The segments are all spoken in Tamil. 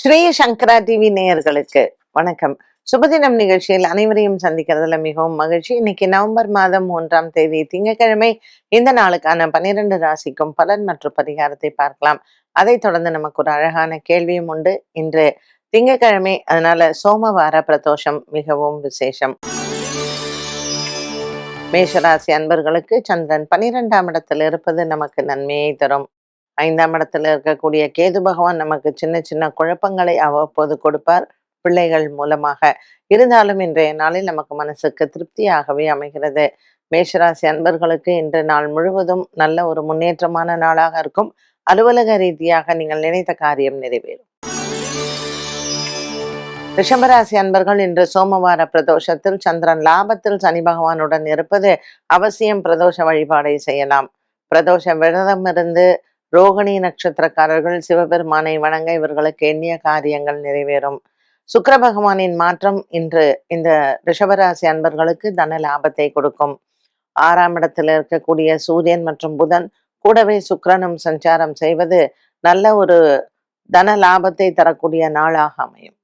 ஸ்ரீ சங்கரா டிவி நேயர்களுக்கு வணக்கம். சுபதினம் நிகழ்ச்சியில் அனைவரையும் சந்திக்கிறதுல மிகவும் மகிழ்ச்சி. இன்னைக்கு நவம்பர் மாதம் மூன்றாம் தேதி திங்கட்கிழமை. இந்த நாளுக்கான பன்னிரண்டு ராசிக்கும் பலன் மற்றும் பரிகாரத்தை பார்க்கலாம். அதைத் தொடர்ந்து நமக்கு ஒரு அழகான கேள்வியும் உண்டு. இன்று திங்கட்கிழமை அதனால சோமவார பிரதோஷம் மிகவும் விசேஷம். மேஷராசி அன்பர்களுக்கு சந்திரன் பனிரெண்டாம் இடத்தில் இருப்பது நமக்கு நன்மையை தரும். ஐந்தாம் இடத்துல இருக்கக்கூடிய கேது பகவான் நமக்கு சின்ன சின்ன குழப்பங்களை அவ்வப்போது கொடுப்பார் பிள்ளைகள் மூலமாக. இருந்தாலும் இன்றைய நாளில் நமக்கு மனசுக்கு திருப்தியாகவே அமைகிறது. மேஷராசி அன்பர்களுக்கு இன்று நாள் முழுவதும் நல்ல ஒரு முன்னேற்றமான நாளாக இருக்கும். அலுவலக ரீதியாக நீங்கள் நினைத்த காரியம் நிறைவேறும். ரிஷபராசி அன்பர்கள் இன்று சோமவார பிரதோஷத்தில் சந்திரன் லாபத்தில் சனி பகவானுடன் இருப்பது அவசியம். பிரதோஷ வழிபாடை செய்யலாம். பிரதோஷ விரதம் இருந்து ரோகிணி நட்சத்திரக்காரர்கள் சிவபெருமானை வணங்க இவர்களுக்கு எண்ணிய காரியங்கள் நிறைவேறும். சுக்கர பகவானின் மாற்றம் இன்று இந்த ரிஷபராசி அன்பர்களுக்கு தன லாபத்தை கொடுக்கும். ஆறாம் இடத்தில் இருக்கக்கூடிய சூரியன் மற்றும் புதன் கூடவே சுக்கரனும் சஞ்சாரம் செய்வது நல்ல ஒரு தன லாபத்தை தரக்கூடிய நாளாக அமையும்.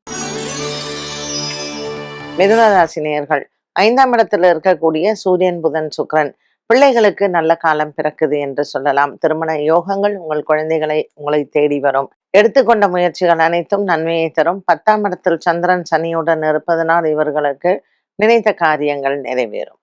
மிதுன ஐந்தாம் இடத்தில் இருக்கக்கூடிய சூரியன் புதன் சுக்கரன் பிள்ளைகளுக்கு நல்ல காலம் பிறக்குது என்று சொல்லலாம். திருமண யோகங்கள் உங்கள் குழந்தைகளை உங்களை தேடி வரும். எடுத்துக்கொண்ட முயற்சிகள் அனைத்தும் நன்மையை தரும். பத்தாம் இடத்தில் சந்திரன் சனியுடன் இருப்பதனால் இவர்களுக்கு நினைத்த காரியங்கள் நிறைவேறும்.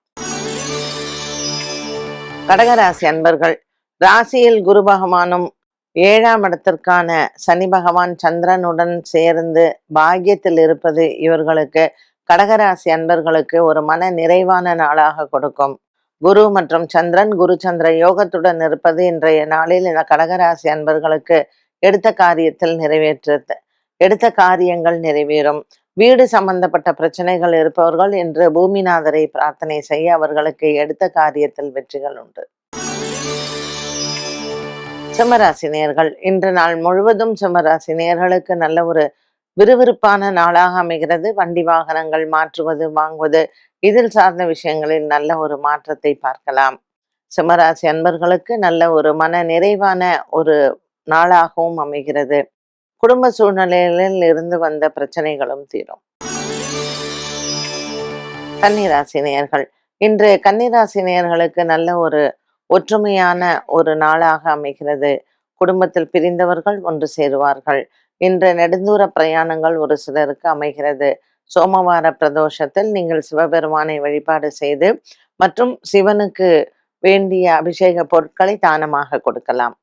கடகராசி அன்பர்கள் ராசியில் குரு பகவானும் ஏழாம் இடத்திற்கான சனி பகவான் சந்திரனுடன் சேர்ந்து பாக்கியத்தில் இருப்பது இவர்களுக்கு கடகராசி அன்பர்களுக்கு ஒரு மன நிறைவான நாளாக கொடுக்கும். குரு மற்றும் சந்திரன் குரு சந்திர யோகத்துடன் இருப்பது இன்றைய நாளில் இந்த கடகராசி அன்பர்களுக்கு எடுத்த காரியத்தில் நிறைவேற்றது. எடுத்த காரியங்கள் நிறைவேறும். வீடு சம்பந்தப்பட்ட பிரச்சனைகள் இருப்பவர்கள் இன்று பூமிநாதரை பிரார்த்தனை செய்ய அவர்களுக்கு எடுத்த காரியத்தில் வெற்றிகள் உண்டு. சிம்மராசினியர்கள் இன்று நாள் முழுவதும் சிம்மராசினியர்களுக்கு நல்ல ஒரு விறுவிறுப்பான நாளாக அமைகிறது. வண்டி வாகனங்கள் மாற்றுவது வாங்குவது இதில் சார்ந்த விஷயங்களில் நல்ல ஒரு மாற்றத்தை பார்க்கலாம். சிம்மராசி அன்பர்களுக்கு நல்ல ஒரு மன நிறைவான ஒரு நாளாகவும் அமைகிறது. குடும்ப சூழ்நிலைகளில் இருந்து வந்த பிரச்சனைகளும் தீரும். கன்னிராசி நேயர்கள் இன்று கன்னிராசி நேயர்களுக்கு நல்ல ஒரு ஒற்றுமையான ஒரு நாளாக அமைகிறது. குடும்பத்தில் பிரிந்தவர்கள் ஒன்று சேருவார்கள். இன்று நெடுந்தூர பிரயாணங்கள் ஒரு சிலருக்கு அமைகிறது. சோமவார பிரதோஷத்தில் நீங்கள் சிவபெருமானை வழிபாடு செய்து மற்றும் சிவனுக்கு வேண்டிய அபிஷேக பொருட்களை தானமாக கொடுக்கலாம்.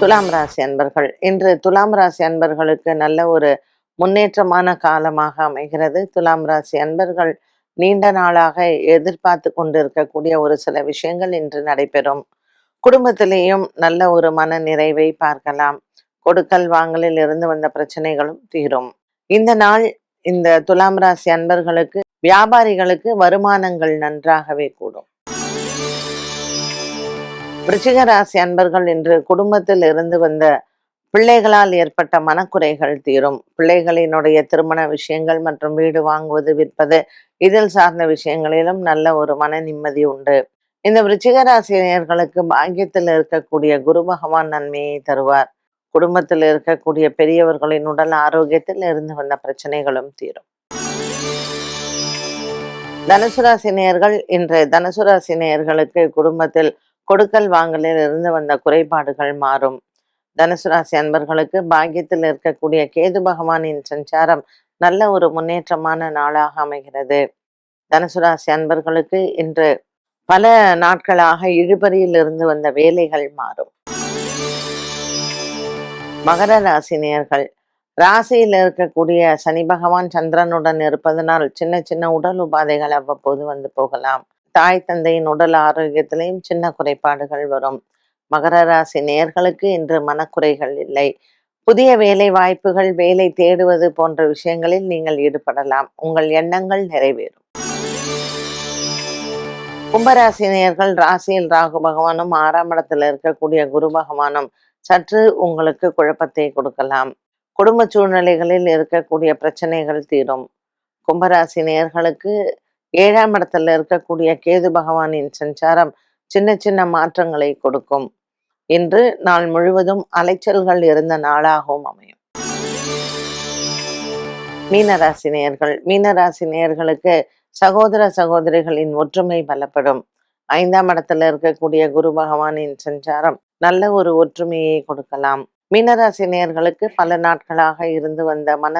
துலாம் ராசி அன்பர்கள் இன்று துலாம் ராசி அன்பர்களுக்கு நல்ல ஒரு முன்னேற்றமான காலமாக அமைகிறது. துலாம் ராசி அன்பர்கள் நீண்ட நாளாக எதிர்பார்த்து கொண்டிருக்கக்கூடிய ஒரு சில விஷயங்கள் இன்று நடைபெறும். குடும்பத்திலேயும் நல்ல ஒரு மன நிறைவை பார்க்கலாம். கொடுக்கல் வாங்கலில் இருந்து வந்த பிரச்சனைகளும் தீரும். இந்த நாள் இந்த துலாம் ராசி அன்பர்களுக்கு வியாபாரிகளுக்கு வருமானங்கள் நன்றாகவே கூடும். விருச்சிக ராசி அன்பர்கள் இன்று குடும்பத்தில் இருந்து வந்த பிள்ளைகளால் ஏற்பட்ட மனக்குறைகள் தீரும். பிள்ளைகளினுடைய திருமண விஷயங்கள் மற்றும் வீடு வாங்குவது விற்பது இதில் சார்ந்த விஷயங்களிலும் நல்ல ஒரு மன நிம்மதி உண்டு. இந்த விருச்சிக ராசினியர்களுக்கு பாக்கியத்தில் இருக்கக்கூடிய குரு பகவான் நன்மையை தருவார். குடும்பத்தில் இருக்கக்கூடிய பெரியவர்களின் உடல் ஆரோக்கியத்தில் இருந்து வந்த பிரச்சனைகளும் தீரும். தனுசு ராசி இன்று தனுசு ராசி குடும்பத்தில் கொடுக்கல் வாங்கலில் இருந்து வந்த குறைபாடுகள் மாறும். தனுசு ராசி அன்பர்களுக்கு பாக்கியத்தில் இருக்கக்கூடிய கேது பகவானின் சஞ்சாரம் நல்ல ஒரு முன்னேற்றமான நாளாக அமைகிறது. தனுசு ராசி அன்பர்களுக்கு இன்று பல நாட்களாக இழுபறியில் இருந்து வந்த வேலைகள் மாறும். மகர ராசினியர்கள். ராசியில் இருக்கக்கூடிய சனி பகவான் சந்திரனுடன் இருப்பதனால் சின்ன சின்ன உடல் உபாதைகள் அவ்வப்போது வந்து போகலாம். தாய் தந்தையின் உடல் ஆரோக்கியத்திலையும் சின்ன குறைபாடுகள் வரும். மகர ராசி நேர்களுக்கு இன்று மனக்குறைகள் இல்லை. புதிய வேலை வாய்ப்புகள் வேலை தேடுவது போன்ற விஷயங்களில் நீங்கள் ஈடுபடலாம். உங்கள் எண்ணங்கள் நிறைவேறும். கும்பராசி நேயர்கள் ராசியில் ராகு பகவானும் ஆறாம் இடத்துல இருக்கக்கூடிய குரு பகவானும் சற்று உங்களுக்கு குழப்பத்தை கொடுக்கலாம். குடும்ப சூழ்நிலைகளில் இருக்கக்கூடிய பிரச்சனைகள் தீரும். கும்பராசி நேர்களுக்கு ஏழாம் இடத்துல இருக்கக்கூடிய கேது பகவானின் சஞ்சாரம் சின்ன சின்ன மாற்றங்களை கொடுக்கும். இன்று நாள் முழுவதும் அலைச்சல்கள் இருந்த நாளாகவும் அமையும். மீனராசி நேர்கள் மீனராசி நேர்களுக்கு சகோதர சகோதரிகளின் ஒற்றுமை பலப்படும். ஐந்தாம் இடத்துல இருக்கக்கூடிய குரு பகவானின் சஞ்சாரம் நல்ல ஒரு ஒற்றுமையை கொடுக்கலாம். மீனராசி நேயர்களுக்கு பல நாட்களாக இருந்து வந்த மன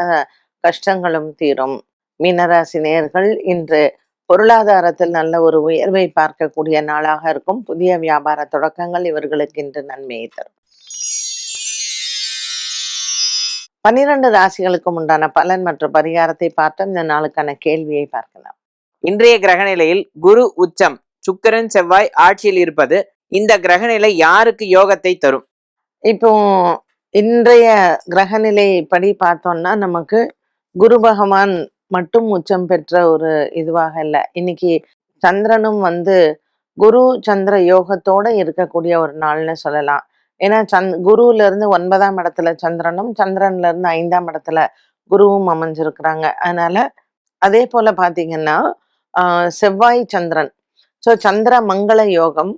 கஷ்டங்களும் தீரும். மீனராசி நேயர்கள் இன்று பொருளாதாரத்தில் நல்ல ஒரு உயர்வை பார்க்கக்கூடிய நாளாக இருக்கும். புதிய வியாபார தொடக்கங்கள் இவர்களுக்கு இன்று நன்மையை தரும். பன்னிரண்டு ராசிகளுக்கும் உண்டான பலன் மற்றும் பரிகாரத்தை பார்த்து இந்த நாளுக்கான கேள்வியை பார்க்கலாம். இன்றைய கிரகநிலையில் குரு உச்சம். சுக்கிரன் செவ்வாய் ஆட்சியில் இருப்பது இந்த கிரகநிலை யாருக்கு யோகத்தை தரும்? இப்போ இன்றைய கிரகநிலை படி பார்த்தோம்னா நமக்கு குரு பகவான் மட்டும் உச்சம் பெற்ற ஒரு இதுவாக இல்லை. இன்னைக்கு சந்திரனும் வந்து குரு சந்திர யோகத்தோட இருக்கக்கூடிய ஒரு நாள்னு சொல்லலாம். ஏன்னா சந்த் குருல இருந்து ஒன்பதாம் இடத்துல சந்திரனும் சந்திரன்ல இருந்து ஐந்தாம் இடத்துல குருவும் அமைஞ்சிருக்கிறாங்க. அதனால அதே போல பாத்தீங்கன்னா செவ்வாய் சந்திரன். ஸோ சந்திர மங்கள யோகம்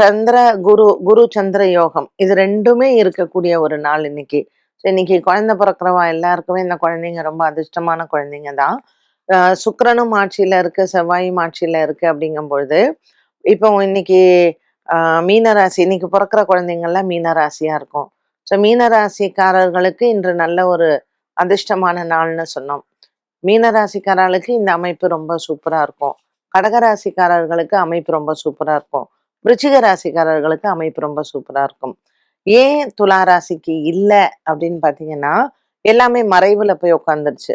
சந்திர குரு குரு சந்திர யோகம். இது ரெண்டுமே இருக்கக்கூடிய ஒரு நாள் இன்னைக்கு. இன்னைக்கு குழந்தை பிறக்கிறவா எல்லாருக்குமே இந்த குழந்தைங்க ரொம்ப அதிர்ஷ்டமான குழந்தைங்க தான். சுக்கரனும் ஆட்சியில இருக்கு செவ்வாயும் ஆட்சியில இருக்கு அப்படிங்கும் பொழுது இப்போ இன்னைக்கு மீனராசி இன்னைக்கு பிறக்கிற குழந்தைங்கள்லாம் மீனராசியா இருக்கும். ஸோ மீனராசிக்காரர்களுக்கு இன்று நல்ல ஒரு அதிர்ஷ்டமான நாள்னு சொன்னோம். மீனராசிக்காரர்களுக்கு இந்த அமைப்பு ரொம்ப சூப்பராக இருக்கும். கடகராசிக்காரர்களுக்கு அமைப்பு ரொம்ப சூப்பராக இருக்கும். விருச்சிக ராசிக்காரர்களுக்கு அமைப்பு ரொம்ப சூப்பரா இருக்கும். ஏன் துலா ராசிக்கு இல்லை அப்படின்னு பார்த்தீங்கன்னா எல்லாமே மறைவுல போய் உட்காந்துருச்சு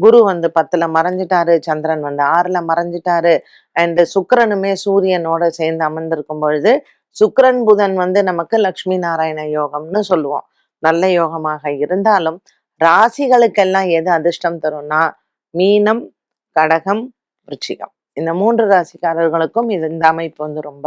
குரு வந்து பத்துல மறைஞ்சிட்டாரு சந்திரன் வந்து ஆறுல மறைஞ்சிட்டாரு அண்ட் சுக்கரனுமே சூரியனோட சேர்ந்து அமர்ந்திருக்கும் பொழுது சுக்கரன் புதன் வந்து நமக்கு லக்ஷ்மி நாராயண யோகம்னு சொல்லுவோம். நல்ல யோகமாக இருந்தாலும் ராசிகளுக்கெல்லாம் எது அதிர்ஷ்டம் தரும்னா மீனம் கடகம் விருச்சிகம். இந்த மூன்று ராசிக்காரர்களுக்கும் இது இந்த அமைப்பு வந்து ரொம்ப